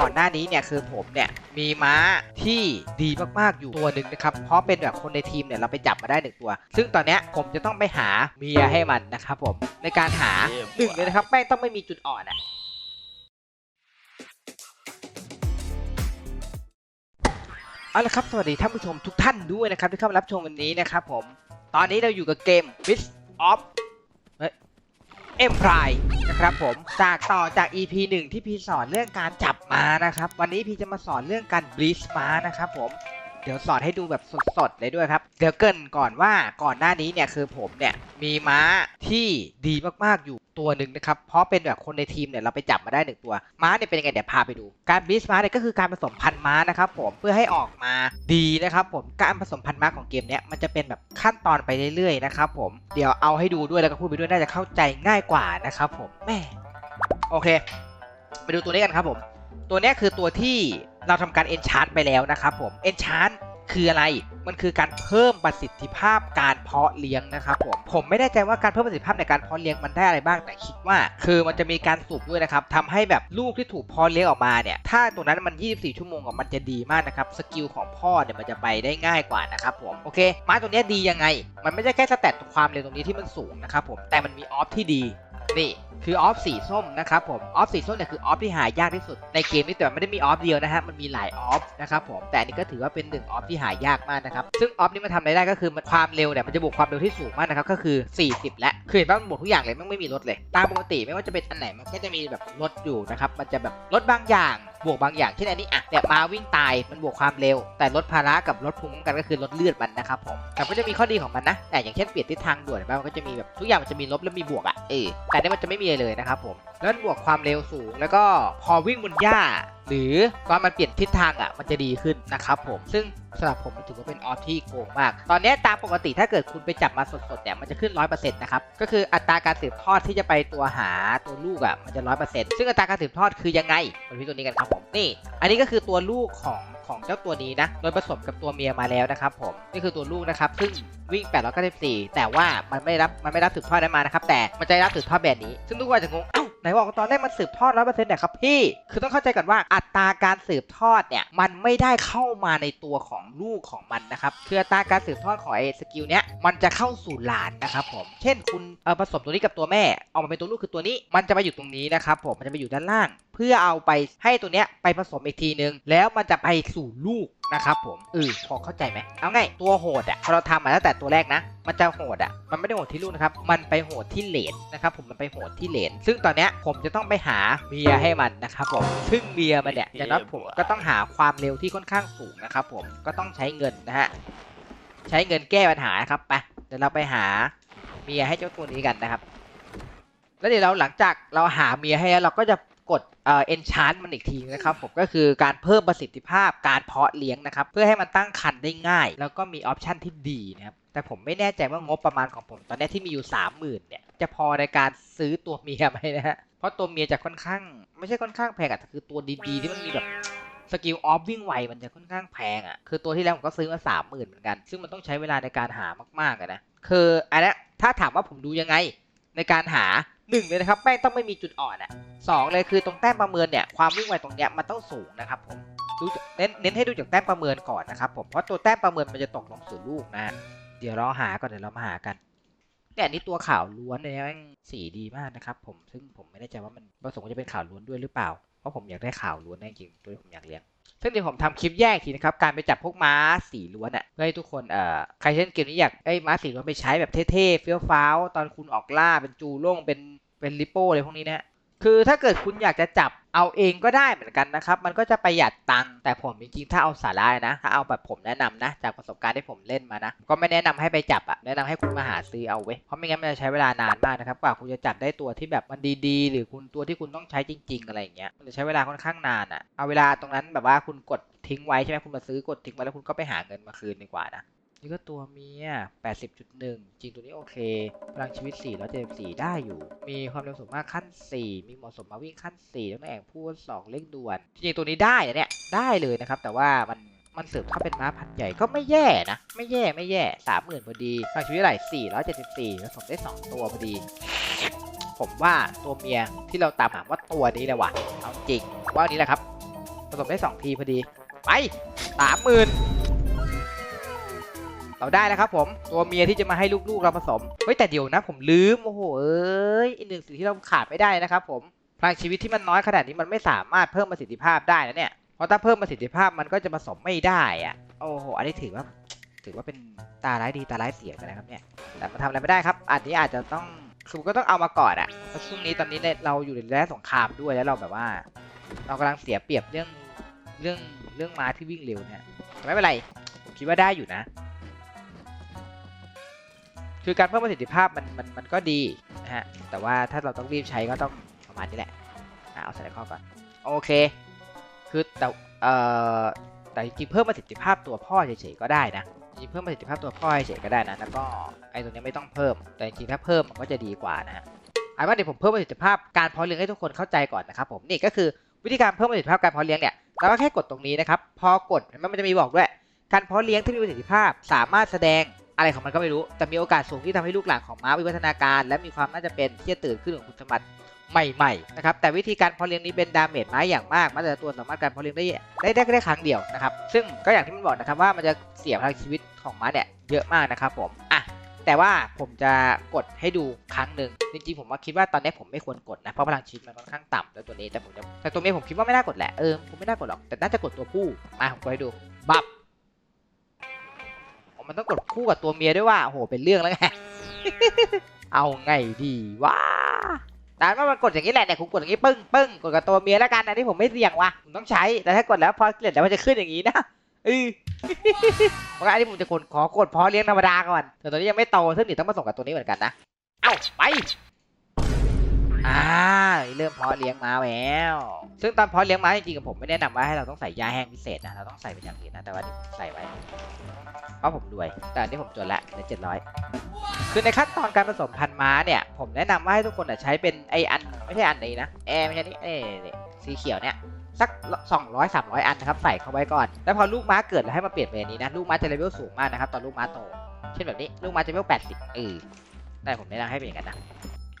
ก่อนหน้านี้เนี่ยคือผมเนี่ยมีม้าที่ดีมากๆอยู่ตัวหนึ่งนะครับ เพราะเป็นแบบคนในทีมเนี่ยเราไปจับมาได้หนึ่งตัว ซึ่งตอนเนี้ยผมจะต้องไปหาเมียให้มันนะครับผมในการหาหนึ่งเลยนะครับแม่งต้องไม่มีจุดอ่อนอะเอาละครับสวัสดีท่านผู้ชมทุกท่านด้วยนะครับที่เข้ามารับชมวันนี้นะครับผมตอนนี้เราอยู่กับเกม w i s of เอ็มพรายนะครับผมจากต่อจาก EP 1 ที่พี่สอนเรื่องการจับม้านะครับ วันนี้พี่จะมาสอนเรื่องการบลิสม้านะครับผม เดี๋ยวสอนให้ดูแบบสดๆเลยด้วยครับ เดี๋ยวเกินก่อนว่าก่อนหน้านี้เนี่ยคือผมเนี่ยมีม้าที่ดีมากๆอยู่ตัวหนึ่งนะครับ เพราะเป็นแบบคนในทีมเนี่ยเราไปจับมาได้หนึ่งตัว ม้าเนี่ยเป็นยังไงเดี๋ยวพาไปดู การบลีชม้าเนี่ยก็คือการผสมพันธุ์ม้านะครับผมเพื่อให้ออกมาดีนะครับผม การผสมพันธุ์ม้าของเกมเนี้ยมันจะเป็นแบบขั้นตอนไปเรื่อยๆนะครับผม เดี๋ยวเอาให้ดูด้วยแล้วก็พูดไปด้วยน่าจะเข้าใจง่ายกว่านะครับผมแม่โอเค ไปดูตัวนี้กันครับผม ตัวนี้คือตัวที่ เราทำการ enchant ไปแล้วนะครับผม enchant คืออะไร มันคือการเพิ่มประสิทธิภาพการเพาะเลี้ยงนะครับผม ผมไม่แน่ใจว่าการเพิ่มประสิทธิภาพในการเพาะเลี้ยงมันได้อะไรบ้าง แต่คิดว่า คือมันจะมีการสูบด้วยนะครับทำให้แบบลูกที่ถูกเพาะเลี้ยงออกมาเนี่ย ถ้าตรงนั้นมัน 24 ชั่วโมงมันจะดีมากนะครับ สกิลของพ่อเนี่ยมันจะไปได้ง่ายกว่านะครับผม โอเคไม้ตัวเนี้ยดียังไง มันไม่ใช่แค่สแตทความเร็วตรงนี้ที่มันสูงนะครับผม แต่มันมีออฟที่ดี นี่คือออฟสีส้มนะครับผมออฟสีส้มเนี่ยคือออฟที่หายากที่สุดในเกมนี้แต่ไม่ได้มีออฟเดียวนะฮะมันมีหลายออฟนะครับผมแต่อันนี้ก็ถือว่าเป็นหนึ่งออฟที่หายากมากนะครับซึ่งออฟนี้มันทำอะไรได้ก็คือมันความเร็วเนี่ยมันจะบวกความเร็วที่สูงมากนะครับก็คือ 40 และคือเห็นว่ามันบวกทุกอย่างเลยมันไม่มีลดเลย ตามปกติไม่ว่าจะเป็นอันไหนมันก็จะมีแบบลดอยู่นะครับมันจะแบบลดบางอย่าง บวกบางอย่างเช่นอันนี้อะเนี่ยมาวิ่งตายมันบวกความเร็ว แต่ลดภาระกับลดภูมิคุ้มกันก็คือลดเลือดมันนะครับผมแต่ก็จะมีข้อดีของมันนะแต่อย่างเช่นเปลี่ยนทิศทางด่วนเห็นปะมันก็จะมีแบบทุกอย่างมันจะมีลบและมีบวกอะเออแต่เนี่ยมันจะไม่มีเลยนะครับผมแล้วบวกความเร็วสูงแล้วก็พอวิ่งบนหญ้าหรือตอนมันเปลี่ยนทิศทางอะมันจะดีขึ้นนะครับผมซึ่งสำหรับผมถือว่าเป็นออฟที่โกงมาก ตอนนี้ตามปกติถ้าเกิดคุณไปจับมาสดๆเนี่ยมันจะขึ้น 100%นะครับ ก็คืออัตราการสืบทอดที่จะไปตัวหาตัวลูกอะมันจะ 100%ซึ่งอัตราการสืบทอดคือยังไงมาดูตัวนี้กันครับผมนี่ อันนี้ก็คือตัวลูกของของเจ้าตัวนี้นะ โดยผสมกับตัวเมียมาแล้วนะครับผม นี่คือตัวลูกนะครับ ซึ่งวิ่ง 894 แต่ว่ามันไม่รับ มันไม่รับสืบทอดได้มานะครับ แต่มันจะรับสืบทอดแบบนี้ ซึ่งทุกคนจจะงงเอ้า ไหนบอกว่าตอนแรกมันสืบทอดร้อยเปอร์เซ็นต์เนี่ยครับพี่ คือต้องเข้าใจก่อนว่าอัตราการสืบทอดเนี่ยมันไม่ได้เข้ามาในตัวของลูกของมันนะครับคืออัตราการสืบทอดของไอ้สกิลเนี้ยมันจะเข้าสู่หลานนะครับผม เช่นคุณเออผสมตัวนี้กับตัวแม่ออกมาเป็นตัวลูกคือตัวนี้ มันจะไปอยู่ตรงนี้นะครับผมมันจะไปอยู่ด้านล่างเพื่อเอาไปให้ตัวเนี้ยไปผสมอีกทีนึง แล้วมันจะไปสู่ลูกนะครับผมเออพอเข้าใจไหมเอาไงตัวโหดอะพอเราทำมาตั้งแต่ตัวแรกนะ มันจะโหดอะ มันไม่ได้โหดที่ลูกนะครับ มันไปโหดที่เหรนนะครับผมมันไปโหดที่เหรนซึ่งตอนเนี้ยผมจะต้องไปหาเมียให้มันนะครับผมซึ่งเมียมันเนี่ยอย่างน้อยผมก็ต้องหาความเร็วที่ค่อนข้างสูงนะครับผมก็ต้องใช้เงินนะฮะใช้เงินแก้ปัญหานะครับไปเดี๋ยวเราไปหาเมียให้เจ้าตัวนี้กันนะครับ แล้วเดี๋ยวเราหลังจากเราหาเมียให้แล้วเราก็จะ กดเอ่อ enchant มันอีกทีนะครับผมก็คือการเพิ่มประสิทธิภาพการเพาะเลี้ยงนะครับ เพื่อให้มันตั้งครรภ์ได้ง่าย แล้วก็มีออปชันที่ดีนะครับแต่ผมไม่แน่ใจว่างบประมาณของผม ตอนนี้ที่มีอยู่ 30,000เนี่ยจะพอในการซื้อตัวเมียไหมนะฮะเพราะตัวเมียจะค่อนข้าง ไม่ใช่ค่อนข้างแพงอะแต่คือตัวดีๆที่มันมีแบบสกิลออฟวิ่งไวมันจะค่อนข้างแพงอะคือตัวที่แล้วผมก็ซื้อมาสามหมื่นเหมือนกัน ซึ่งมันต้องใช้เวลาในการหามากๆอะนะคืออันเนี้ยถ้าถามว่าผมดูยังไงในการหาหนึ่งเลยนะครับแป้งต้องไม่มีจุดอ่อนอะ สองเลยคือตรงแต้มประเมินเนี่ยความวิ่งไวตรงเนี้ยมันต้องสูงนะครับผมดูเน้นเน้นให้ดูจากแต้มประเมินก่อนนะครับผมเพราะตัวแต้มประเมินมันจะตกลงสู่ลูกนะเดี๋ยวเราหาก่อนเดี๋ยวเรามาหากันเนี่ยอันนี่ตัวข่าวล้วนเลยนะแม่งสีดีมากนะครับผมซึ่งผมไม่แน่ใจว่ามันประสงค์จะเป็นข่าวล้วนด้วยหรือเปล่าเพราะผมอยากได้ข่าวล้วนจริงๆตัวที่ผมอยากเลี้ยงซึ่งเดี๋ยวผมทำคลิปแยกทีนะครับ การไปจับพวกม้าสีล้วนอะ่ะเพื่อให้ทุกคนเอ่อใครเล่นเกมนี้อยากไอ้ม้าสีล้วนไปใช้แบบเท่ๆเฟี้ยวฟ้าวตอนคุณออกล่าเป็นจูโล่งเป็นเป็นลิโป้อะไรพวกนี้นะ คือถ้าเกิดคุณอยากจะจับเอาเองก็ได้เหมือนกันนะครับ มันก็จะประหยัดตังค์แต่ผมจริงๆถ้าเอาสาระนะ ถ้าเอาแบบผมแนะนำนะ จากประสบการณ์ที่ผมเล่นมานะ ก็ไม่แนะนำให้ไปจับอะแนะนำให้คุณมาหาซื้อเอาเว้ย เพราะไม่งั้นมันจะใช้เวลานานมากนะครับ กว่าคุณจะจับได้ตัวที่แบบมันดีๆ หรือคุณตัวที่คุณต้องใช้จริง ๆ อะไรอย่างเงี้ย มันจะใช้เวลาค่อนข้างนานอะเอาเวลาตรงนั้นแบบว่าคุณกดทิ้งไว้ใช่ไหมคุณมาซื้อกดทิ้งไว้แล้วคุณก็ไปหาเงินมาคืนดีกว่านะ นี่ก็ตัวเมีย 80.1 จริงตัวนี้โอเค พลังชีวิต474 ได้อยู่ มีความเร็วสูงมากขั้น 4 มีเหมาะสมมาวิ่งขั้น 4 แล้วแองพูด2เร่งด่วน จริงตัวนี้ได้เนี่ย ได้เลยนะครับ แต่ว่ามันมันเสริมถ้าเป็นม้าพันใหญ่ก็ไม่แย่นะ ไม่แย่ไม่แย่30,000พอดีพลังชีวิตเท่าไหร่474ผสมได้2ตัวพอดี ผมว่าตัวเมียที่เราตามหาว่าตัวนี้แหละว่ะเอาจริงว่าอันนี้แหละครับผสมได้สองทีพอดี ไปสามหมื่น เราได้แล้วครับผมตัวเมียที่จะมาให้ลูกๆเราผสมเฮ้ยแต่เดี๋ยวนะ ผมลืมโอ้โหเอ้ยอีกหนึ่งสิ่งที่เราขาดไม่ได้นะครับผมพลังชีวิตที่มันน้อยขนาดนี้มันไม่สามารถเพิ่มประสิทธิภาพได้นะเนี่ยเพราะถ้าเพิ่มประสิทธิภาพมันก็จะผสมไม่ได้อะโอ้โหอันนี้ถือว่าถือว่าเป็นตาร้ายดีตาร้ายเสียกันนะครับเนี่ยแต่มันทำอะไรไม่ได้ครับอันนี้อาจจะต้องคือก็ต้องเอามาก่อนอะเพราะช่วงนี้ตอนนี้เนี่ยเราอยู่ในระยะสงครามด้วยแล้วเราแบบว่า เรากำลังเสียเปรียบเรื่องเรื่องเรื่องม้าที่วิ่งเร็วเนี่ยไม่เป็นไรผมคิดว่าได้อยู่นะ คือการเพิ่มประสิทธิภาพมันมันมันก็ดีนะฮะ แต่ว่าถ้าเราต้องรีบใช้ก็ต้องประมาณนี้แหละเอาใส่ในข้อก่อน โอเค คือแต่เอ่อแต่จริงเพิ่มประสิทธิภาพตัวพ่อเฉยๆก็ได้นะจริงเพิ่มประสิทธิภาพตัวพ่อเฉยๆก็ได้นะ แล้วก็ไอ้ตัวนี้ไม่ต้องเพิ่ม แต่จริงถ้าเพิ่มมันก็จะดีกว่านะฮะเอาว่าเดี๋ยวผมเพิ่มประสิทธิภาพการเพาะเลี้ยงให้ทุกคนเข้าใจก่อนนะครับผมนี่ก็คือวิธีการเพิ่มประสิทธิภาพการเพาะเลี้ยงเนี่ยเราก็แค่กดตรงนี้นะครับ พอกดเห็นมมันจะมีบอกด้วย การเพาะเลี้ยงที่มีประสิทธิภาพสามารถแสดง อะไรของมันก็ไม่รู้ แต่มีโอกาสสูงที่ทำให้ลูกหลานของม้าวิวัฒนาการ และมีความน่าจะเป็นที่จะตื่นขึ้นของคุณสมบัติใหม่ๆนะครับแต่วิธีการเพาะเลี้ยงนี้เป็นดาเมจม้าอย่างมากม้าแต่ละตัวสามารถการเพาะเลี้ยงได้ได้ได้ได้ครั้งเดียวนะครับซึ่งก็อย่างที่มันบอกนะครับว่ามันจะเสียพลังชีวิตของม้าเนี่ยเยอะมากนะครับผมอะแต่ว่าผมจะกดให้ดูครั้งหนึ่งจริงๆผมว่าคิดว่าตอนนี้ผมไม่ควรกดนะเพราะพลังชีวิตมันค่อนข้างต่ำแล้วตัวนี้แต่ผมจะแต่ตัวเมียผมคิดว่าไม่น่ากดแหละเออผมไม่น่ากดหรอกแต่น่าจะกดตัวผู้มาผมกดให้ดูบับ มันต้องกดคู่กับตัวเมียด้วยว่าโหเป็นเรื่องแล้วไง เอาไงดีวะแต่ว่ามันกดอย่างนี้แหละเนี่ยผมกดอย่างนี้ปึ้งปึ้งกดกับตัวเมียแล้วกันอันนี้ผมไม่เสี่ยงว่ะผมต้องใช้แต่ถ้ากดแล้วพอเกลียดแล้วมันจะขึ้นอย่างนี้นะเออเพราะงั้นนี้ผมจะกดขอกดพอเลี้ยงธรรมดาก่อนแต่ตอนนี้ยังไม่โตซึ่งเดี๋ยวต้องมาส่งกับตัวนี้เหมือนกันนะ เอ้าไป อ่าเริ่มเพาะเลี้ยงม้าแล้ว ซึ่งตอนเพาะเลี้ยงม้าจริงๆผมไม่แนะนำว่าให้เราต้องใส่ยาแห้งพิเศษนะเราต้องใส่เป็นอย่างอื่นนะแต่ว่านี่ผมใส่ไว้เพราะผมรวย แต่อันนี้ผมจนละในเจ็ดร้อยคือในขั้นตอนการผสมพันธุ์ม้าเนี่ย ผมแนะนำว่าให้ทุกคนใช้เป็นไออันไม่ใช่อันนี้นะแอร์ไม่ใช่นี่เอสีเขียวเนี่ยสัก 200 300 อันนะครับใส่เข้าไว้ก่อน แล้วพอลูกม้าเกิดแล้วให้มาเปลี่ยนเป็นนี้นะ ลูกม้าจะเลเวลสูงมากนะครับตอนลูกม้าโต เช่นแบบนี้ ลูกม้าจะเลเวล80เออแต่ผมแนะนำให้เป็นอย่างนั้นนะ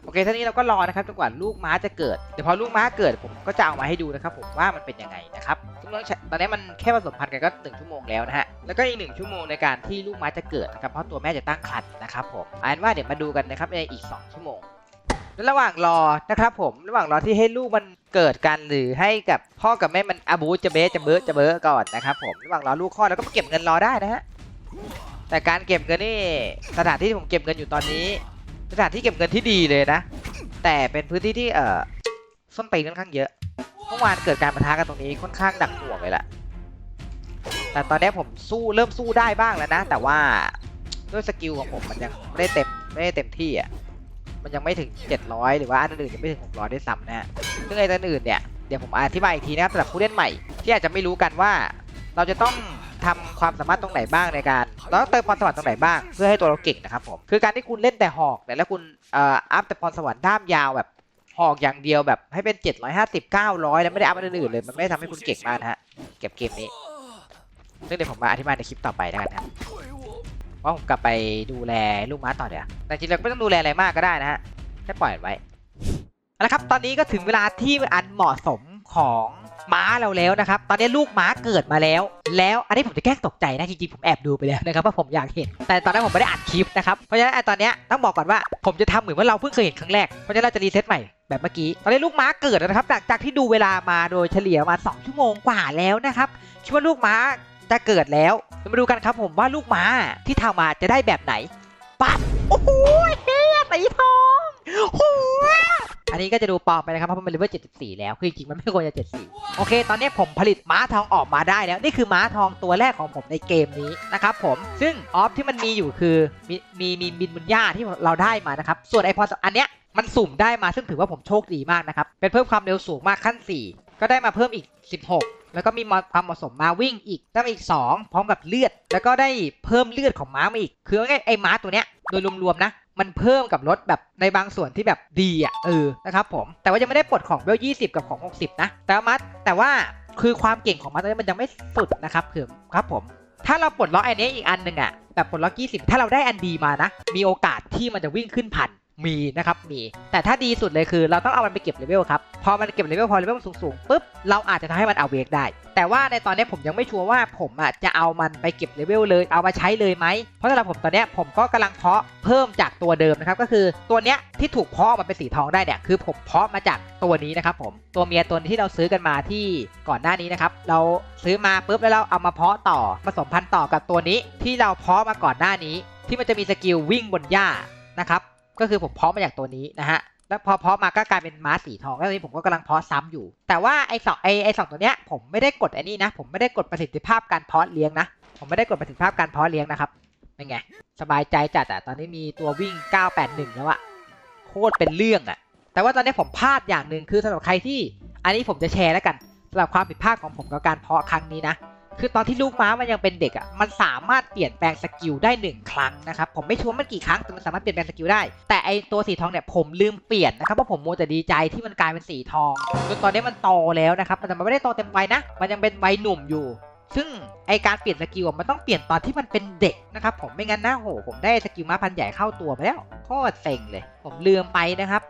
โอเคท่านี้เราก็รอนะครับจนกว่าลูกม้าจะเกิดเดี๋ยวพอลูกม้าเกิดผมก็จะเอามาให้ดูนะครับผมว่ามันเป็นยังไงนะครับซึ่งต้องใช้ตอนนี้มันแค่ผสมพันธุ์กันก็หนึ่งชั่วโมงแล้วนะฮะแล้วก็อีกหนึ่งชั่วโมงในการที่ลูกม้าจะเกิดนะครับเพราะตัวแม่จะตั้งครรภ์นะครับผมอานว่าเดี๋ยวมาดูกันนะครับในอีก 2 ชั่วโมงแล้วระหว่างรอนะครับผมระหว่างรอที่ให้ลูกมันเกิดกันหรือให้กับพ่อกับแม่มันอาบูจะเบสจะเบิร์จะเบิร์ก่อนนะครับผมระหว่างรอลูกคลอดแล้วก็มาเก็บเงินรอได้นะฮะแต่การเก็บเงินนี่สถานที่ที่ผมเก็บเงินอยู่ตอนนี้ สถานที่เก็บเงินที่ดีเลยนะ แต่เป็นพื้นที่ที่เอ่อส้นตีนค่อนข้างเยอะเมื่อวานเกิดการประทะกันตรงนี้ค่อนข้างดักหน่วงเลยแหละแต่ตอนนี้ผมสู้เริ่มสู้ได้บ้างแล้วนะ แต่ว่าด้วยสกิลของผมมันยังไม่ได้เต็มไม่ได้เต็มที่อะมันยังไม่ถึง 700 หรือว่าอันอื่นยังไม่ถึง 600ด้วยซ้ำนะฮะซึ่งไอ้ตัวอื่นเนี่ยเดี๋ยวผมอธิบายอีกทีนะครับสำหรับผู้เล่นใหม่ ที่อาจจะไม่รู้กันว่าเราจะต้อง ทำความสามารถตรงไหนบ้างในการเราต้องเติมพรสวรรค์ตรงไหนบ้างเพื่อให้ตัวเราเก่งนะครับผมคือการที่คุณเล่นแต่หอกแต่แล้วคุณอัพแต่พรสวรรค์ด้ามยาวแบบหอกอย่างเดียวแบบให้เป็น 750 900 แล้วไม่ได้อัพอันอื่นๆเลย มันไม่ทำให้คุณเก่งมากนะฮะ เก็บเกมนี้ ซึ่งเดี๋ยวผมมาอธิบายในคลิปต่อไปนะครับว่าผมกลับไปดูแลลูกม้าต่อเดี๋ยวแต่จริงๆเราไม่ต้องดูแลอะไรมากก็ได้นะฮะแค่ปล่อยไว้เอาละครับ ตอนนี้ก็ถึงเวลาที่อันเหมาะสมของม้าเราแล้วนะครับ ตอนนี้ลูกม้าเกิดมาแล้ว แล้วอันนี้ผมจะแกล้งตกใจนะจริงๆผมแอบดูไปแล้วนะครับเพราผมอยากเห็น แต่ตอนนั้นผมไม่ได้อัดคลิปนะครับเพราะฉะนั้นตอนนี้ต้องบอกก่อนว่าผมจะทำเหมือนว่าเราเพิ่งเคยเห็นครั้งแรกเพราะฉะนั้นเราจะรีเซ็ตใหม่แบบเมื่อกี้ ตอนนี้ลูกม้าเกิดแล้วนะครับ จากจากที่ดูเวลามาโดยเฉลี่ยมา 2 ชั่วโมงกว่าแล้วนะครับคิดว่าลูกม้าจะเกิดแล้วเรามาดูกันครับผมว่าลูกม้าที่ทำมาจะได้แบบไหนปั๊บโอ้โหเฮียตีทองโอ้ย อันนี้ก็จะดูปลอมไปนะครับเพราะมันเป็นเลเวล74 แล้ว คือจริงมันไม่ควรจะ 74 โอเค ตอนนี้ผมผลิตม้าทองออกมาได้แล้ว นี่คือม้าทองตัวแรกของผมในเกมนี้นะครับผม ซึ่งออฟที่มันมีอยู่คือมีมีมีบินบุญญาที่เราได้มานะครับ ส่วนไอพออันเนี้ยมันสุ่มได้มาซึ่งถือว่าผมโชคดีมากนะครับ เป็นเพิ่มความเร็วสูงมากขั้น 4 ก็ได้มาเพิ่มอีก 16 แล้วก็มีความเหมาะสมมาวิ่งอีกได้มาอีก 2 พร้อมกับเลือด แล้วก็ได้เพิ่มเลือดของม้ามาอีก คือง่ายๆไอ้ม้าตัวเนี้ยโดยรวมๆนะ มันเพิ่มกับรถแบบในบางส่วนที่แบบดีอะเออนะครับผมแต่ว่ายังไม่ได้ปลดของเบลยี่สิบกับของ 60 นะ แต่ว่ามัดแต่ว่าคือความเก่งของมันตอนนี้มันยังไม่สุดนะครับคือครับผม ถ้าเราปลดล็อกอันนี้อีกอันหนึ่งอะแบบปลดล็อก20ถ้าเราได้อันดีมานะ มีโอกาสที่มันจะวิ่งขึ้นพัน มีนะครับมี แต่ถ้าดีสุดเลยคือเราต้องเอามันไปเก็บเลเวลครับ พอมันเก็บเลเวลพอเลเวลมันสูงๆปุ๊บเราอาจจะทำให้มันเอาเวกได้ แต่ว่าในตอนนี้ผมยังไม่ชัวร์ว่าผมอะจะเอามันไปเก็บเลเวลเลยเอามาใช้เลยไหมเพราะสำหรับผมตอนนี้ผมก็กำลังเพาะเพิ่มจากตัวเดิมนะครับก็คือตัวเนี้ยที่ถูกเพาะออกมาเป็นสีทองได้เนี่ยคือผมเพาะมาจากตัวนี้นะครับผมตัวเมียตัวที่เราซื้อกันมาที่ก่อนหน้านี้นะครับเราซื้อมาปุ๊บแล้วเราเอามาเพาะต่อผสมพันธุ์ต่อกับตัวนี้ที่เราเพาะมาก่อนหน้านี้ ที่มันจะมีสกิลวิ่งบนหญ้านะครับ ก็คือผมเพาะมาจากตัวนี้นะฮะแล้วพอเพาะมาก็กลายเป็นม้าสีทองแล้วตอนนี้ผมก็กำลังเพาะซ้ำอยู่ แต่ว่าไอสองไอไอสองตัวเนี้ยผมไม่ได้กดไอ้นี่นะ ผมไม่ได้กดประสิทธิภาพการเพาะเลี้ยงนะ ผมไม่ได้กดประสิทธิภาพการเพาะเลี้ยงนะครับเป็นไงสบายใจจัดอะตอนนี้มีตัววิ่ง 981 แล้วอะโคตรเป็นเรื่องอะแต่ว่าตอนนี้ผมพลาดอย่างหนึ่งคือสำหรับใครที่ อันนี้ผมจะแชร์แล้วกันสำหรับความผิดพลาดของผมกับการเพาะครั้งนี้นะ คือตอนที่ลูกม้ามันยังเป็นเด็กอะ มันสามารถเปลี่ยนแปลงสกิลได้หนึ่งครั้งนะครับ ผมไม่ชัวร์มันกี่ครั้งแต่มันสามารถเปลี่ยนแปลงสกิลได้ แต่ไอตัวสีทองเนี่ยผมลืมเปลี่ยนนะครับเพราะผมมัวแต่ดีใจที่มันกลายเป็นสีทองจนตอนนี้มันโตแล้วนะครับแต่มันไม่ได้โตเต็มวัยนะ มันยังเป็นวัยหนุ่มอยู่ ซึ่งไอการเปลี่ยนสกิลมันต้องเปลี่ยนตอนที่มันเป็นเด็กนะครับผมไม่งั้นนะโห ผมได้สกิลม้าพันใหญ่เข้าตัวไปแล้วโคตรเซ็งเลย ผมลืมไปนะครับ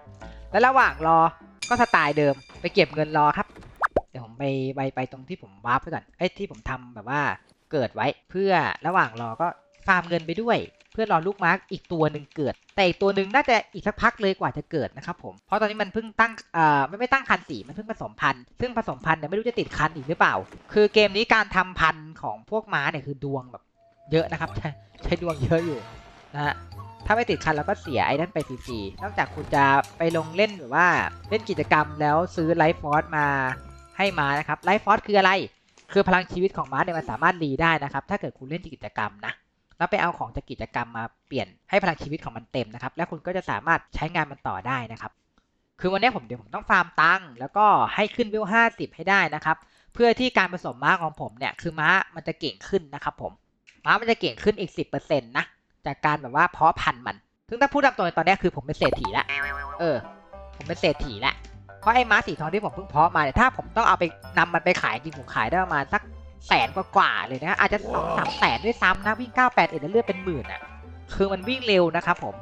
แล้วระหว่างรอก็สไตล์เดิมไปเก็บเงินรอครับ เดี๋ยวผมไปไปไปตรงที่ผมวาร์ปไว้ก่อน เอ้ยที่ผมทำแบบว่าเกิดไว้เพื่อระหว่างรอก็ฟาร์มเงินไปด้วย เพื่อรอลูกมาร์กอีกตัวหนึ่งเกิด แต่อีกตัวหนึ่งน่าจะอีกสักพักเลยกว่าจะเกิดนะครับผม เพราะตอนนี้มันเพิ่งตั้งเอ่อไม่ไม่ตั้งคันสีมันเพิ่งผสมพันธุ์ซึ่งผสมพันธุ์เนี่ยไม่รู้จะติดคันอีกหรือเปล่า คือเกมนี้การทำพันธุ์ของพวกม้าเนี่ยคือดวงแบบเยอะนะครับ ใช้ดวงเยอะอยู่นะฮะถ้าไม่ติดคันเราก็เสียไอ้นั่นไปฟรีๆนอกจากคุณจะไปลงเล่นหรือว่าเล่นกิจกรรมแล้วซื้อไลฟ์ฟอร์สมา ให้ม้านะครับไลฟ์ฟอร์สคืออะไร คือพลังชีวิตของม้าเนี่ยมันสามารถรีได้นะครับ ถ้าเกิดคุณเล่นกิจกรรมนะแล้วไปเอาของจากกิจกรรมมาเปลี่ยนให้พลังชีวิตของมันเต็มนะครับ แล้วคุณก็จะสามารถใช้งานมันต่อได้นะครับ คือวันนี้ผมเดี๋ยวผมต้องฟาร์มตังค์แล้วก็ให้ขึ้นวิว50 ให้ได้นะครับ เพื่อที่การผสมม้าของผมเนี่ยคือม้ามันจะเก่งขึ้นนะครับผมม้ามันจะเก่งขึ้นอีก 10%นะจากการแบบว่าเพาะพันธุ์มัน ซึ่งถ้าพูดตามตรงในตอนนี้คือผมเป็นเศรษฐีละ เออ ผมเป็นเศรษฐีละ เพราะไอ้ม้าสีทองที่ผมเพิ่งเพาะมาเนี่ยถ้าผมต้องเอาไปนำมันไปขายจริงผมขายได้ประมาณสักแสนกว่าๆเลยนะอาจจะสองสามแสนด้วยซ้ำนะวิ่ง9 8เอ็ดเลือดเป็นหมื่นอะคือมันวิ่งเร็วนะครับผม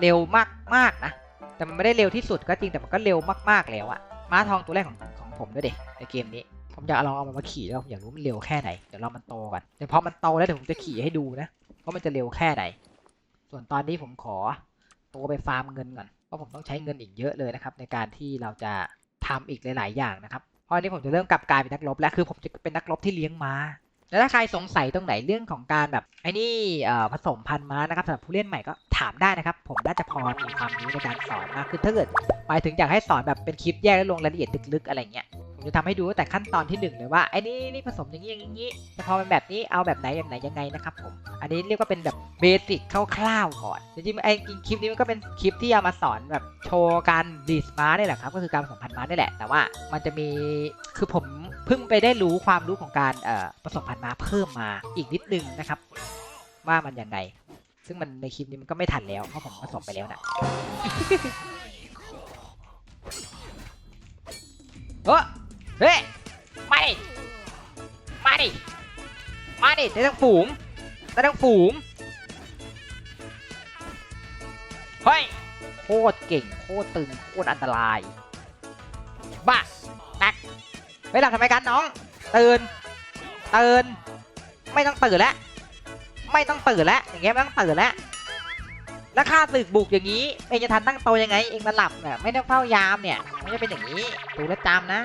เร็วมากมากๆนะแต่มันไม่ได้เร็วที่สุดก็จริงแต่มันก็เร็วมากๆแล้วอะม้าทองตัวแรกของของผมด้วยเด็ในเกมนี้ผมอยากลองเอามันมาขี่แล้วผมอยากรู้มันเร็วแค่ไหนเดี๋ยวรอมันโตก่อนเดี๋ยวพอมันโตแล้วเดี๋ยวผมจะขี่ให้ดูนะว่ามันจะเร็วแค่ไหนส่วนตอนนี้ผมขอตัวไปฟาร์มเงินก่อน เพราะผมต้องใช้เงินอีกเยอะเลยนะครับ ในการที่เราจะทำอีกหลาย ๆ อย่างนะครับเพราะอันนี้ผมจะเริ่มกลับกลายเป็นนักรบแล้วคือผมจะเป็นนักรบที่เลี้ยงม้าแล้วถ้าใครสงสัยตรงไหนเรื่องของการแบบไอ้นี่เอ่อผสมพันธุ์ม้านะครับสำหรับผู้เล่นใหม่ก็ถามได้นะครับ ผมน่าจะพอมีความรู้ในการสอนมากขึ้นถ้าเกิดหมายถึงอยากให้สอนแบบเป็นคลิปแยกและลงรายละเอียดลึกๆอะไรเงี้ย ผมจะทำให้ดูตั้งแต่ขั้นตอนที่หนึ่งเลยว่าไอ้นี่นี่ผสมอย่างนี้อย่างนี้แต่พอเป็นแบบนี้เอาแบบไหนแบบไหนยังไงนะครับผมอันนี้เรียกว่าเป็นแบบเบสิกคร่าวๆก่อนจริงๆไอ้คลิปนี้มันก็เป็นคลิปที่เอามาสอนแบบโชว์การดีสมาร์นี่แหละครับก็คือการผสมพันธุ์ม้านี่แหละ แต่ว่ามันจะมีคือผมเพิ่งไปได้รู้ความรู้ของการเอ่อผสมพันธุ์ม้าเพิ่มมาอีกนิดนึงนะครับ ว่ามันยังไงซึ่งมันในคลิปนี้มันก็ไม่ทันแล้วเพราะผมผสมไปแล้วนะเฮ้ย เฮ้ยมาดิมาดิมาดิได้ทั้งฝูงได้ทั้งฝูงเฮ้ยโคตรเก่งโคตรตึงโคตรอันตรายบ้านักเฮ้ยหลับทำไมกันน้องตื่นตื่นไม่ต้องตื่นแล้วไม่ต้องตื่นแล้วอย่างเงี้ยไม่ต้องตื่นแล้วแล้วข้าศึกบุกอย่างนี้เองจะทันตั้งโตยังไงเองมาหลับเนี่ยไม่ได้เฝ้ายามเนี่ยไม่จะเป็นอย่างนี้ดูแลวจำนะ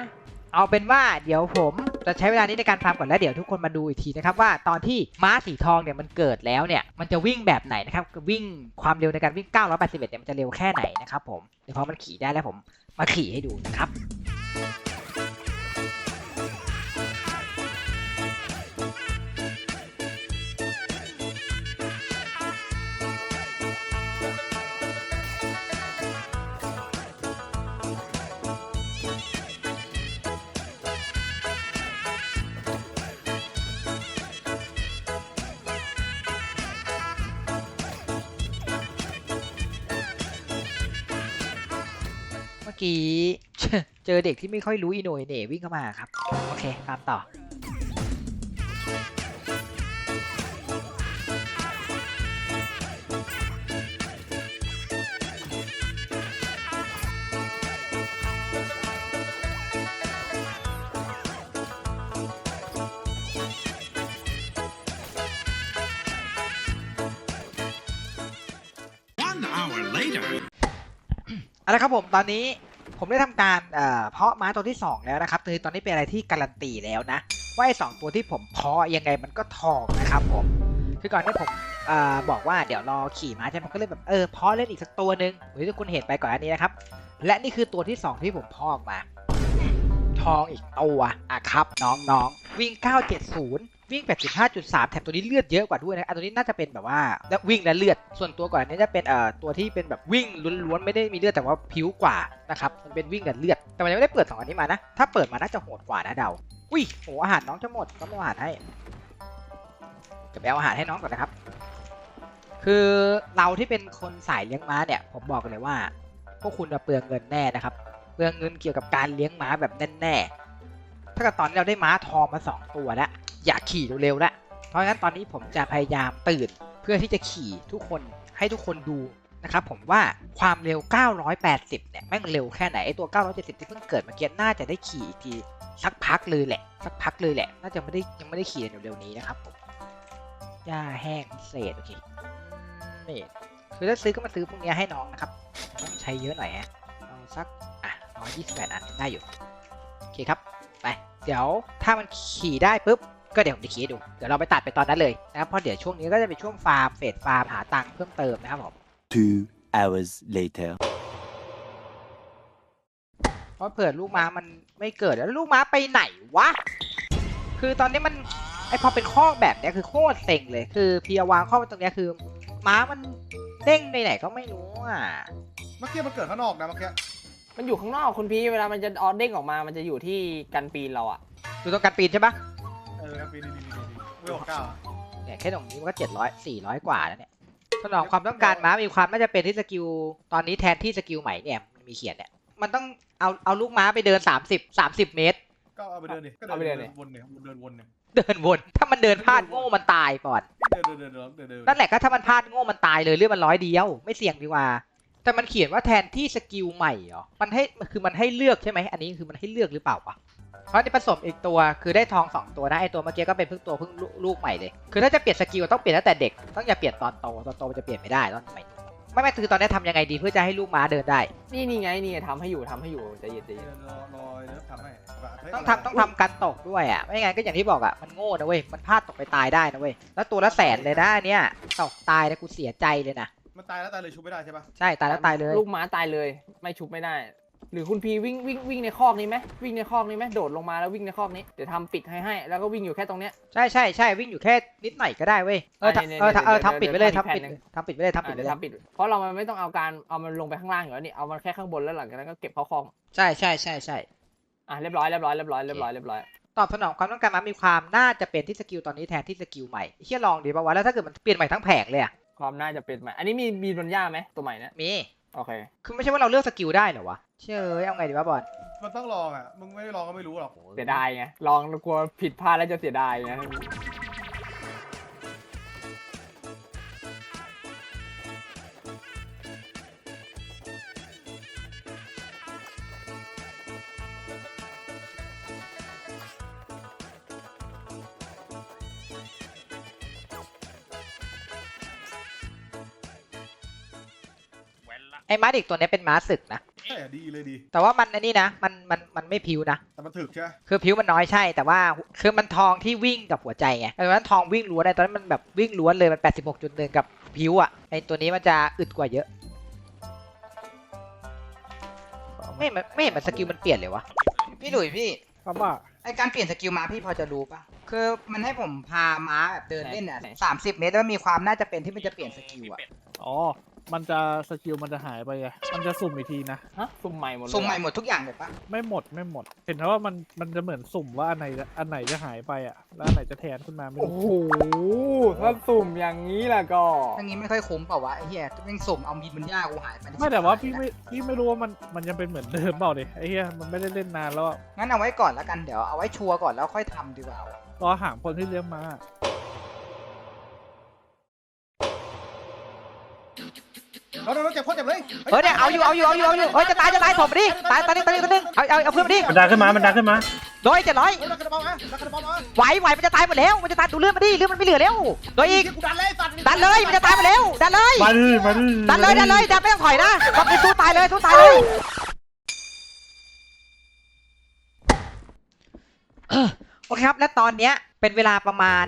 เอาเป็นว่าเดี๋ยวผมจะใช้เวลานี้ในการฟามก่อนแล้วเดี๋ยวทุกคนมาดูอีกทีนะครับว่าตอนที่ม้าสีทองเนี่ยมันเกิดแล้วเนี่ยมันจะวิ่งแบบไหนนะครับวิ่งความเร็วในการวิ่ง 981 เนี่ยมันจะเร็วแค่ไหนนะครับผมเดี๋ยวพอมันขี่ได้แล้วผมมาขี่ให้ดูนะครับ กี้ เจอเด็กที่ไม่ค่อยรู้อีโหนยเหน่วิ่งเข้ามาครับ โอเคตามต่อ ละครับผมตอนนี้ผมได้ทำการเอ่อเพาะม้าตัวที่ 2 แล้วนะครับคือตอนนี้เป็นอะไรที่การันตีแล้วนะ ว่าไอ้สองตัวที่ผมเพาะยังไงมันก็ทองนะครับผมคือก่อนที่ผมเอ่อบอกว่าเดี๋ยวรอขี่ม้าใช่ไหมก็เลยแบบเออเพาะเล่นอีกสักตัวหนึ่งหรือที่คุณเห็นไปก่อนอันนี้นะครับ และนี่คือตัวที่ 2 ที่ผมเพาะออกมา ทองอีกตัวอะครับ น้องๆวิ่ง 970 วิ่ง 85.3 แถมตัวนี้เลือดเยอะกว่าด้วยนะอันตัวนี้น่าจะเป็นแบบว่าแล้ววิ่งและเลือด ส่วนตัวก่อนอันนี้จะเป็นเอ่อตัวที่เป็นแบบวิ่งล้วนๆไม่ได้มีเลือดแต่ว่าผิวกว่านะครับมันเป็นวิ่งกับเลือด แต่มันยังไม่ได้เปิดสองอันนี้มานะ ถ้าเปิดมาน่าจะโหดกว่านะเดา อุ้ยโหอาหารน้องจะหมดต้องเอาอาหารให้ จะไปเอาอาหารให้น้องก่อนนะครับ คือเราที่เป็นคนสายเลี้ยงม้าเนี่ย ผมบอกกันเลยว่า พวกคุณจะเปลืองเงินแน่นะครับ เปลืองเงินเกี่ยวกับการเลี้ยงม้าแบบแน่ๆถ้าเกิดตอนนี้เราได้ม้าทองมา 2 ตัวแล้ว อยากขี่เร็วๆแล้วเพราะงั้นตอนนี้ผมจะพยายามตื่นเพื่อที่จะขี่ทุกคนให้ทุกคนดูนะครับผมว่าความเร็ว 980 เนี่ยแม่งเร็วแค่ไหนไอตัว 970 ที่เพิ่งเกิดเมื่อกี้น่าจะได้ขี่อีกทีสักพักเลยแหละ สักพักเลยแหละ น่าจะไม่ได้ยังไม่ได้ขี่เร็วๆนี้นะครับผมหญ้าแห้งเศษโอเคนี่คือถ้าซื้อก็มาซื้อพวกเนี้ยให้น้องนะครับต้องใช้เยอะหน่อยฮะเอาสักอะ128อันได้อยู่โอเคครับไปเดี๋ยวถ้ามันขี่ได้ปุ๊บ ก็เดี๋ยวผมจะขี่ให้ดู เดี๋ยวเราไปตัดไปตอนนั้นเลยนะครับเพราะเดี๋ยวช่วงนี้ก็จะเป็นช่วงฟาร์มเฟดฟาร์มหาตังค์เพิ่มเติมนะครับผม Two hours later. เพราะเผื่อลูกม้ามันไม่เกิดแล้วลูกม้าไปไหนวะ คือตอนนี้มันไอพอเป็นข้อกแบบเนี้ยคือโคตรเซ็งเลย คือพีวางข้อไว้ตรงเนี้ยคือ ม้ามันเด้งไปไหนก็ไม่รู้อะ เมื่อกี้มันเกิดข้างนอกนะเมื่อกี้ มันอยู่ข้างนอกคุณพี่เวลามันจะออเด้งออกมา มันจะอยู่ที่กันปีนเราอะดูตรงการปีนใช่ปะเออครับปีนี่นี่นี่นี่เวลเก้าอะเนี่ยแค่ตรงนี้มันก็เจ็ดร้อยสี่ร้อยกว่าแล้วเนี่ยสนองความต้องการม้ามีความน่าจะเป็นที่สกิลตอนนี้แทนที่สกิลใหม่เนี่ยมันมีเขียนเนี่ยมันต้องเอาเอาลูกม้าไปเดิน 30 30 เมตร ก็เอาไปเดินดิก็เดินวนเนี่ยเดินวนเนี่ยเดินวน ถ้ามันเดินพลาดโง่มันตายก่อน เดินเดินเดินเดินเดินเดินนั่นแหละก็ถ้ามันพลาดโง่มันตายเลยเรื่องมันร้อยเดียว ไม่เสี่ยงดีกว่า แต่มันเขียนว่าแทนที่สกิลใหม่เหรอมันให้คือมันให้เลือกใช่ไหมอันนี้คือมันให้เลือกหรือเปล่าวะเพ ราะนี่ผสมอีกตัวคือได้ทองสองตัวนะไอตัวเมื่อกี้ก็เป็นเพิ่งตัวเพิ่งลูลูกใหม่เลยคือถ้าจะเปลี่ยนสกิลต้องเปลี่ยนตั้งแต่เด็กต้องอย่าเปลี่ยนตอนโตตอนโตมันจะเปลี่ยนไม่ได้ตอนใหม่ไม่ไม่คือตอนนี้ทำยังไงดีเพื่อจะให้ลูกม้าเดินได้ นี่นี่ไงนี่ไงทำให้อยู่ทำให้อยู่ใจเย็นใจเย็นเดินรอรอเดี๋ยวทำให้ต้องทำต้องทำการตกด้วยอะไม่งั้นก็อย่างที่บอกอะมันโง่นะเว้ยมันพลาดตกไปตายได้นะเว้ยแล้วตัวละแสนเลยนะอันเนี้ยตกตายนะกูเสียใจเลยนะมันตายแล้วตายเลยชุบไม่ได้ใช่ปะใช่ตายแล้วตายเลย ลูกม้าตายเลยไม่ชุบไม่ได้ หรือคุณพีวิ่งวิ่งวิ่งในคอกนี้ไหมวิ่งในคอกนี้ไหมโดดลงมาแล้ววิ่งในคอกนี้เดี๋ยวทำปิดให้ให้แล้วก็วิ่งอยู่แค่ตรงเนี้ย ใช่ใช่ใช่วิ่งอยู่แค่นิดหน่อยก็ได้เว้ยเออทำเนี่ยเออทำเออเดี๋ยวทำปิดไปเลยเดี๋ยวทำปิดแผนหนึ่งทำปิดไปเลยทำปิอะดไปเดี๋ยวเลยทำปิด เพราะเรามันไม่ต้องเอาการเอามันลงไปข้างล่างอยู่แล้วนี่เอามันแค่ข้างบนแล้วหลังจากนั้นก็เก็บเข้าคอกใช่ใช่ใช่ใช่อะเรียบร้อยเรียบร้อยเรียบร้อยเรียบร้อยเรียบร้อยตอบสนองความต้องการมามีความน่าจะเป็นที่สกิลตอนนี้แทนที่สกิลใหม่เชี่ยลองดีป่าวะแล้วถ้าเกิดมันเปลี่ยนใหม่ทั้งแผงเลยอะความน่าจะเป็นใหม่ อันนี้มีมีบนย่าไหมตัวใหม่เนี่ยมี โอเค คือไม่ใช่ว่าเราเลือกสกิลได้เหรอวะ เชื่อเอ้ยเอาไงดีวะบอลมันต้องลองอะ มึงไม่ลองก็ไม่รู้หรอก เสียดายไง ลองกลัวผิดพลาดแล้วจะเสียดายไง ไอ้ม้าเด็กตัวเนี้ยเป็นม้าศึกนะใช่อะดีเลยดีแต่ว่ามันอันนี้นะมันมันมันไม่พิวนะแต่มันถึกใช่ไหมคือพิวมันน้อยใช่ แต่ว่าคือมันทองที่วิ่งกับหัวใจไงแต่ตอนนั้นทองวิ่งล้วนไอ้ตอนนั้นมันแบบวิ่งล้วนเลยมัน 86.1 กับพิวอะไอ้ตัวนี้มันจะอึดกว่าเยอะ ไม่เห็นมันไม่เห็นมันสกิลมันเปลี่ยนเลยวะพี่หลุยพี่ครับว่าไอการเปลี่ยนสกิลม้าพี่พอจะรู้ปะคือมันให้ผมพาม้าแบบเดินเล่นอะไหนสามสิบเมตรแล้วมีความน่าจะเป็นที่มันจะเปลี่ยนสกิลอะอ๋อ มันจะสกิลมันจะหายไปไงมันจะสุ่มอีกทีนะ ฮะสุ่มใหม่หมดเลยสุ่มใหม่หมดทุกอย่างเลยปะไม่หมดไม่หมด เห็นเพราะว่ามันมันจะเหมือนสุ่มว่าอันไหนอันไหนจะหายไปอะ แล้วอันไหนจะแทนขึ้นมาไม่โอ้รู้โหถ้าสุ่มอย่างนี้ล่ะก็อย่างนี้ไม่ค่อยคุ้มเปล่าวะไอ้เหี้ยแม่งสุ่มเอามีดมันยากกูหายไปไม่แต่ว่าพี่ไม่พี่ไม่รู้ว่ามันมันยังเป็นเหมือนเดิมเปล่าดิไอ้เหี้ยมันไม่ได้เล่นนานแล้วอะงั้นเอาไว้ก่อนแล้วกันเดี๋ยวเอาไว้ชัวร์ก่อนแล้วค่อยทำดีกว่า รอหางคนที่เลี้ยงมา เราเราเจ็บโคตรเจ็บเลยเฮ้ยเนี่ยเอาอยู่เอาอยู่เอาอยู่เอาอยู่เฮ้ยจะตายจะตายถมมาดิตายตายนี่ตายนี่ตัวนึงเอาเอาเอาเพื่อนมาดิมันดังขึ้นมา มันดังขึ้นมามโดยเจ็ดร้อยเฮ้ยรักกระเป๋ามารักกระเป๋ามาไหวไหวมันจะตายหมดแล้วมันจะตายดูเลือดมันดิเลือดมันไม่เหลือแล้วโดยอีกเหี้กูดันเลยสัตว์ดันเลยมันจะตายหมดแล้วดันเลยมาดิมาดิดันเลยดันเลยดันไม่ต้องถอยนะกดไปสู้ตายเลยสู้ตายเลยเออโอเคครับและตอนเนี้ย เป็นเวลาประมาณ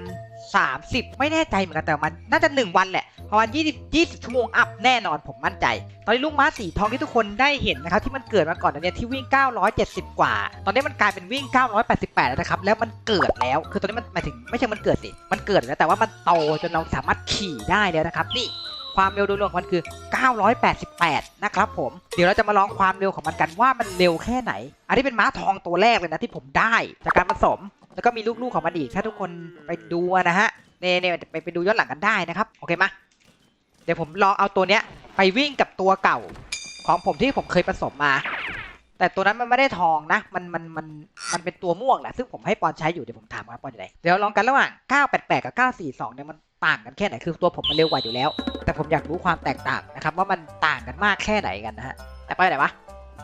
30 ไม่แน่ใจเหมือนกันแต่มันน่าจะ 1 วันแหละประมาณ20 20ชั่วโมงอัพแน่นอนผมมั่นใจ ตอนนี้ลูกม้าสีทองที่ทุกคนได้เห็นนะครับที่มันเกิดมาก่อนอันเนี้ยที่วิ่ง 970 กว่า ตอนนี้มันกลายเป็นวิ่ง 988 แล้วนะครับแล้วมันเกิดแล้วคือตอนนี้มันหมายถึงไม่ใช่มันเกิดสิมันเกิดแล้วแต่ว่ามันโตจนเราสามารถขี่ได้แล้วนะครับนี่ความเร็วโดยรวมของมันคือ 988 นะครับผม เดี๋ยวเราจะมาลองความเร็วของมันกันว่ามันเร็วแค่ไหน อันนี้เป็นม้าทองตัวแรกเลยนะที่ผมได้ จากการผสม แล้วก็มีลูกๆของมันอีกถ้าทุกคนไปดูนะฮะเน่เน่ไปไปดูย้อนหลังกันได้นะครับโอเคมาเดี๋ยวผมลองเอาตัวเนี้ยไปวิ่งกับตัวเก่าของผมที่ผมเคยผสมมา แต่ตัวนั้นมันไม่ได้ทองนะ มันมันมันมันเป็นตัวม่วงแหละซึ่งผมให้ปอนใช้อยู่เดี๋ยวผมถามว่าปอนอยู่ไหนเดี๋ยวลองกันระหว่าง 988 กับ 942 เนี่ยมันต่างกันแค่ไหนคือตัวผมมันเร็วกว่าอยู่แล้ว แต่ผมอยากรู้ความแตกต่างนะครับว่ามันต่างกันมากแค่ไหนกันนะฮะแต่ไปไหนวะ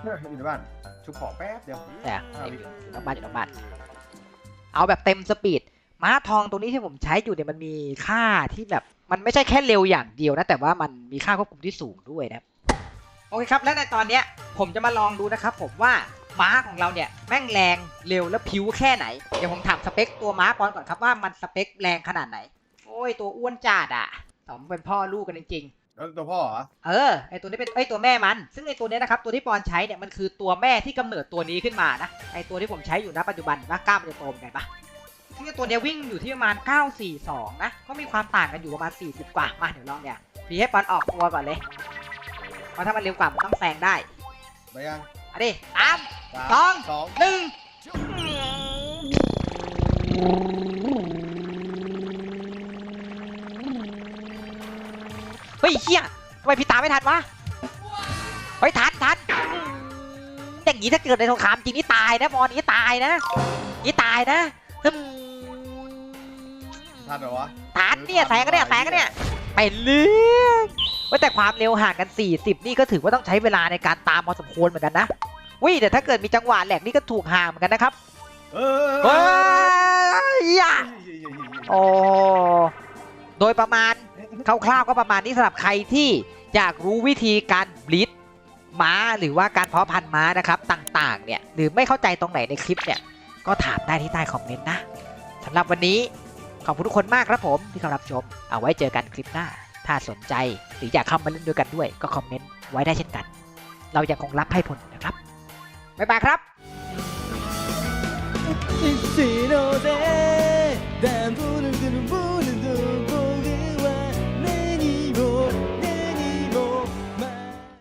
อยู่ในบ้านชุบของแป๊บเดียวแต่อยู่อยู่นอกบ้านอยู่นอกบ้าน เอาแบบเต็มสปีดม้าทองตัวนี้ที่ผมใช้อยู่เนี่ยมันมีค่าที่แบบมันไม่ใช่แค่เร็วอย่างเดียวนะ แต่ว่ามันมีค่าควบคุมที่สูงด้วยนะโอเคครับ และในตอนเนี้ยผมจะมาลองดูนะครับผมว่าม้าของเราเนี่ยแม่งแรงเร็วและผิวแค่ไหน เดี๋ยวผมถามสเปคตัวม้าปอนก่อนครับว่ามันสเปคแรงขนาดไหน โอ้ยตัวอ้วนจัดอะสองเป็นพ่อลูกกันจริงๆ แล้วตัวพ่อเหรอ เออไอตัวนี้เป็นไอตัวแม่มัน ซึ่งไอตัวเนี้ยนะครับตัวที่ปอนใช้เนี่ยมันคือตัวแม่ที่กำเนิดตัวนี้ขึ้นมานะไอตัวที่ผมใช้อยู่ณปัจจุบันว่ากล้ามมันจะโตเหมือนกันปะซึ่งไอ้ตัวเนี้ยวิ่งอยู่ที่ประมาณ 942 นะ ก็มีความต่างกันอยู่ประมาณ 40 กว่ามาเดี๋ยวลองเนี่ยพีให้ปอนออกตัวก่อนเลย เพราะถ้ามันเร็วกว่ามันต้องแซงได้ไปยังเอันนี้สามสามสองสองหนึ่ง ฮ้ยเฮียทำไมพี่ตามไม่ทันวะเฮ้ยทันทันอย่างนี้ถ้าเกิดในสงครามจริงนี่ตายนะบอลนี้ตายนะนี่ตายนะฮึมทันเหรอวะทันเนี่ยแสงกันเนี่ยแสงกันเนี่ยไปเรื่องว่าแต่ความเร็วห่างกัน 40 นี่ก็ถือว่าต้องใช้เวลาในการตามพอสมควรเหมือนกันนะวิแต่ถ้าเกิดมีจังหวะแหลกนี่ก็ถูกห่างเหมือนกันนะครับเออเฮ้ยอย่าโอ้โดยประมาณ คร่าวๆก็ประมาณนี้สำหรับใครที่อยากรู้วิธีการบลิดม้าหรือว่าการเพาะพันธุ์ม้านะครับต่างๆเนี่ยหรือไม่เข้าใจตรงไหนในคลิปเนี่ยก็ถามได้ที่ใต้คอมเมนต์นะสำหรับวันนี้ขอบคุณทุกคนมากครับผมที่เข้ารับชม เอาไว้เจอกันคลิปหน้า ถ้าสนใจหรืออยากเข้ามาเล่นด้วยกันด้วย ก็คอมเมนต์ไว้ได้เช่นกัน เรายังคงรับให้ผลนะครับบ๊ายบายครับสีโนเด